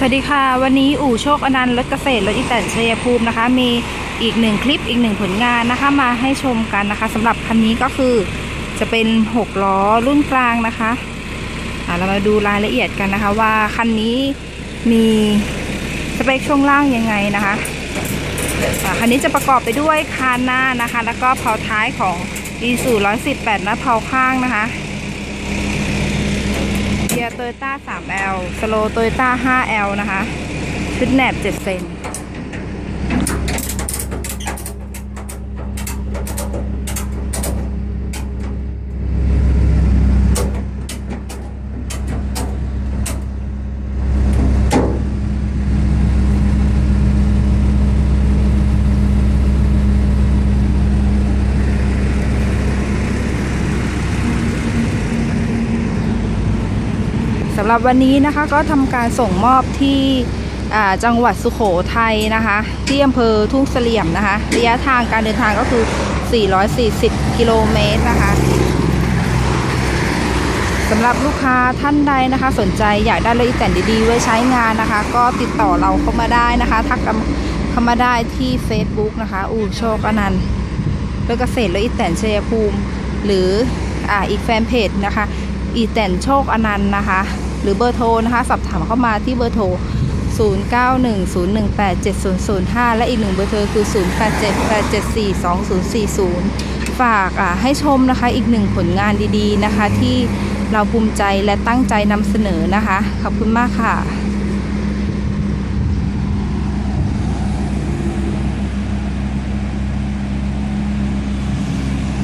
สวัสดีค่ะ วันนี้อู่โชคอนันต์รถเกษตรรถอีแตนชัยภูมินะคะ มีอีกหนึ่งคลิปอีกหนึ่งผลงานนะคะ มาให้ชมกันนะคะสำหรับคันนี้ก็คือจะเป็น 6 ล้อรุ่นกลางนะคะอะเรามาดูรายละเอียดกันนะคะ ว่าคันนี้มีสเปคช่วงล่างยังไงนะคะอะคันนี้จะประกอบไปด้วยคานหน้านะคะ แล้วก็เพาท้ายของ e สู118นัดเพาข้างนะคะ โตโยต้า 3L สโลโตโยต้า 5L นะคะ ชุดแหนบ 7 เซน สำหรับวันนี้นะคะก็ทำการส่งมอบที่จังหวัดสุขโขทัยนะคะ ที่อำเภอทุ่งเสลี่ยมนะคะ ระยะทางการเดินทางก็คือ 440 กิโลเมตรนะคะสำหรับลูกค้าท่านใดนะคะ สนใจอยากได้รถอีแตนดีๆ ไว้ใช้งานนะคะ ก็ติดต่อเราเข้ามาได้นะคะ ทักเข้ามาได้ที่ Facebook นะคะ อู่โชคอนันต์รถเกษตรรถอีแตนชัยภูมิ หรืออ่าอีกแฟนเพจนะคะ อีแตนโชคอนันต์นะคะ หรือเบอร์โทรนะคะสอบถามเข้ามาที่เบอร์โทร 0910187005 และอีกหนึ่งเบอร์โทรคือ 0878742040 ฝากอ่าให้ชมนะคะอีกหนึ่งผลงานดีๆนะคะ ที่เราภูมิใจและตั้งใจนำเสนอนะคะ ขอบคุณมากค่ะ